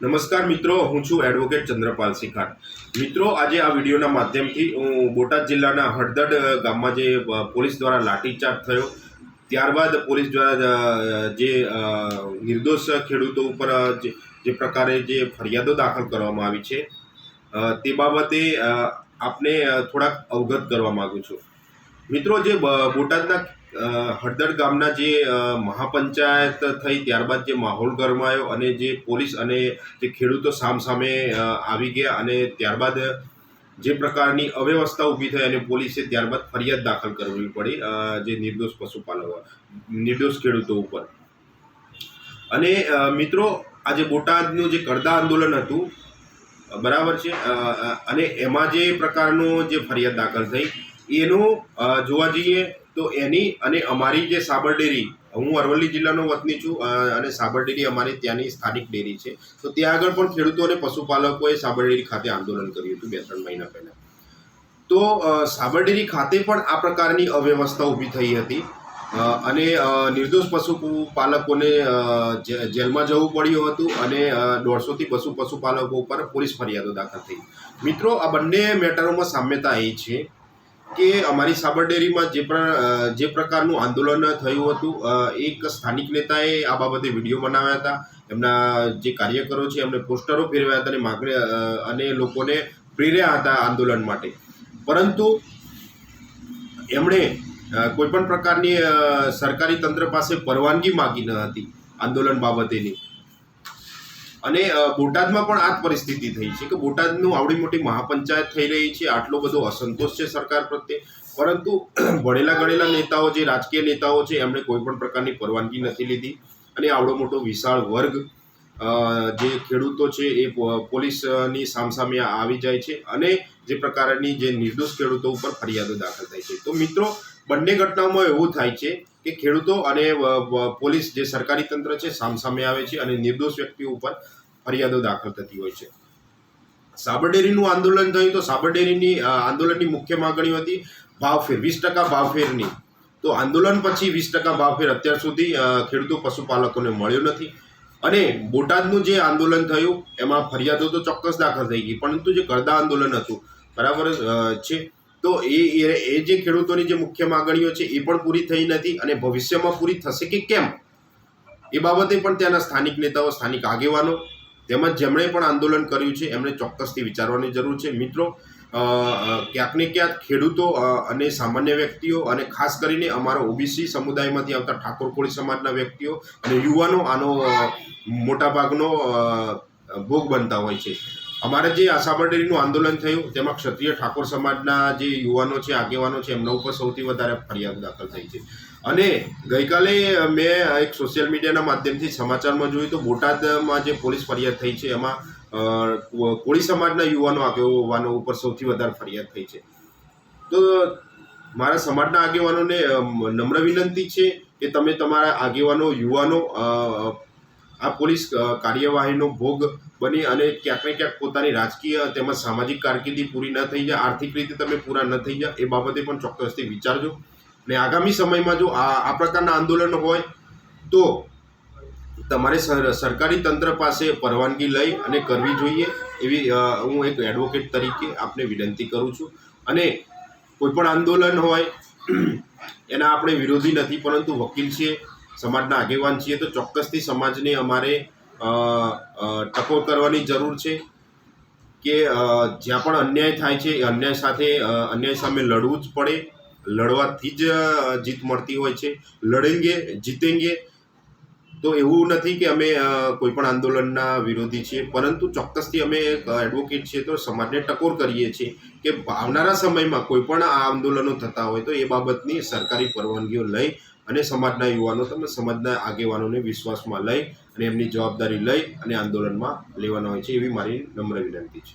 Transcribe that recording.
નમસ્કાર મિત્રો, હું છું એડવોકેટ ચંદ્રપાલ શિખાર મિત્રો, આજે આ વિડીયોના માધ્યમથી હું બોટાદ જિલ્લાના હળદડ ગામમાં જે પોલીસ દ્વારા લાઠીચાર્જ થયો, ત્યારબાદ પોલીસ દ્વારા જે નિર્દોષ ખેડૂતો ઉપર જે પ્રકારે જે ફરિયાદો દાખલ કરવામાં આવી છે તે બાબતે આપને થોડાક અવગત કરવા માગું છું. મિત્રો, જે બોટાદના અ, ગામના જે મહાપંચાયત થઈ ત્યારબાદ જે માહોલ ગરમાયો અને જે પોલીસ અને જે ખેડૂતો સામસામે આવી ગયા અને ત્યારબાદ જે પ્રકારની અવ્યવસ્થા ઊભી થઈ અને પોલીસે ત્યારબાદ ફરિયાદ દાખલ કરવી પડી જે નિર્દોષ પશુપાલકો નિર્દોષ ખેડૂતો ઉપર. અને મિત્રો આજે બોટાદનું જે કરદા આંદોલન હતું બરાબર છે અને એમાં જે પ્રકારનું જે ફરિયાદ દાખલ થઈ એનું જોવા જઈએ તો એની અને અમારી જે સાબર ડેરી, હું અરવલ્લી જિલ્લાનો વતની છું અને સાબર ડેરી અમારી ત્યાંની સ્થાનિક ડેરી છે. તો ત્યાં આગળ પણ ખેડૂતો અને પશુપાલકોએ સાબર ડેરી ખાતે આંદોલન કર્યું હતું બે ત્રણ મહિના પહેલાં. તો સાબર ડેરી ખાતે પણ આ પ્રકારની અવ્યવસ્થા ઊભી થઈ હતી. અને નિર્દોષ પશુપાલકોને જેલમાં જવું પડ્યું હતું અને દોઢસોથી બસો પશુપાલકો ઉપર પોલીસ ફરિયાદો દાખલ થઈ. મિત્રો, આ બંને મેટરોમાં સામ્યતા એ છે કે અમારી સાબરડેરીમાં જે પણ જે પ્રકારનું આંદોલન થયું હતું એક સ્થાનિક નેતાએ આ બાબતે વીડિયો બનાવ્યા હતા. એમના જે કાર્યકરો છે, એમને પોસ્ટરો ફેરવ્યા હતા અને માગણી અને લોકોને પ્રેર્યા હતા આંદોલન માટે. પરંતુ એમણે કોઈ પણ પ્રકારની સરકારી તંત્ર પાસે પરવાનગી માગી ન હતી આંદોલન બાબતેની. અને બોટાદમાં પણ આ પરિસ્થિતિ થઈ છે કે બોટાદનું આવડી મોટી મહાપંચાયત થઈ રહી છે, આટલો બધો અસંતોષ છે સરકાર પ્રત્યે. પરંતુ ભણેલા ગણેલા નેતાઓ જે રાજકીય નેતાઓ છે, એમણે કોઈ પણ પ્રકારની પરવાનગી નથી લીધી. અને આવડો મોટો વિશાળ વર્ગ જે ખેડૂતો છે એ પોલીસની સામસામે આવી જાય છે અને જે પ્રકારની જે નિર્દોષ ખેડૂતો ઉપર ફરિયાદો દાખલ થાય છે. તો મિત્રો, બંને ઘટનાઓમાં એવું થાય છે કે ખેડૂતો અને પોલીસ જે સરકારી તંત્ર છે, સામસામે આવે છે અને નિર્દોષ વ્યક્તિઓ ઉપર ફરિયાદો દાખલ થતી હોય છે. સાબરડેરીનું આંદોલન થયું તો સાબરડેરીની આંદોલનની મુખ્ય માગણીઓ હતી ભાવફેર, વીસ ટકા ભાવફેરની. તો આંદોલન પછી વીસ ટકા ભાવફેર અત્યાર સુધી ખેડૂતો પશુપાલકોને મળ્યો નથી. અને બોટાદનું જે આંદોલન થયું, એમાં ફરિયાદો તો ચોક્કસ દાખલ થઈ ગઈ, પરંતુ જે કરદા આંદોલન હતું, બરાબર છે. તો એ- એ જે ખેડૂતોની જે મુખ્ય માગણીઓ છે, એ પણ પૂરી થઈ નથી અને ભવિષ્યમાં પૂરી થશે કે કેમ? એ બાબતે પણ ત્યાંના સ્થાનિક નેતાઓ, સ્થાનિક આગેવાનો તેમજ જેમણે પણ આંદોલન કર્યું છે એમણે ચોક્કસથી વિચારવાની જરૂર છે. મિત્રો અ, ક્યાંક ખેડૂતો અને સામાન્ય વ્યક્તિઓ અને ખાસ કરીને અમારા ઓબીસી સમુદાયમાંથી આવતા ઠાકોર કોળી સમાજના વ્યક્તિઓ અને યુવાનો આનો મોટાભાગનો ભોગ બનતા હોય છે. અમારે જે આશાબર ડેરીનું આંદોલન થયું, તેમાં ક્ષત્રિય ઠાકોર સમાજના જે યુવાનો છે, આગેવાનો છે, એમના ઉપર સૌથી વધારે ફરિયાદ દાખલ થઈ છે. અને ગઈકાલે મેં એક સોશિયલ મીડિયાના માધ્યમથી સમાચારમાં જોયું તો બોટાદમાં જે પોલીસ ફરિયાદ થઈ છે, એમાં કોળી સમાજના યુવાનો આગેવાનો ઉપર સૌથી વધારે ફરિયાદ થઈ છે. તો મારા સમાજના આગેવાનોને નમ્ર વિનંતી છે કે તમે તમારા આગેવાનો, યુવાનો આ પોલીસ કાર્યવાહીનો ભોગ બની અને ક્યાંક ને ક્યાંક પોતાની રાજકીય તેમજ સામાજિક કારકિર્દી પૂરી ન થઈ જાય, આર્થિક રીતે તમે પૂરા ન થઈ જાય, એ બાબતે પણ ચોક્કસથી વિચારજો. ને આગામી સમયમાં જો આ આ પ્રકારના આંદોલન હોય, તો તમારે સર, સરકારી તંત્ર પાસે પરવાનગી લઈ અને કરવી જોઈએ એવી હું એક એડવોકેટ તરીકે આપને વિનંતી કરું છું. અને કોઈ પણ આંદોલન હોય, એના આપણે વિરોધી નથી, પરંતુ વકીલ છીએ, સમાજના આગેવાન છીએ, તો ચોક્કસથી સમાજને અમારે ટકોર કરવાની જરૂર છે કે જ્યાં પણ અન્યાય થાય છે, એ અન્યાય સાથે અન્યાય સામે લડવું જ પડે. લડવાથી જ જીત મળતી હોય છે. લડેંગે, જીતેંગે, તો એવું નથી કે અમે કોઈ પણ આંદોલનના વિરોધી છીએ. પરંતુ ચોક્કસથી અમે એડવોકેટ છીએ તો સમાજને ટકોર કરીએ છીએ કે આવનારા સમયમાં કોઈ પણ આ આંદોલનો થતા હોય તો એ બાબતની સરકારી પરવાનગીઓ લઈ અને સમાજના યુવાનો તેમજ સમાજના આગેવાનોને વિશ્વાસમાં લઈ અને એમની જવાબદારી લઈ અને આંદોલનમાં લેવાના હોય છે એવી મારી નમ્ર વિનંતી છે.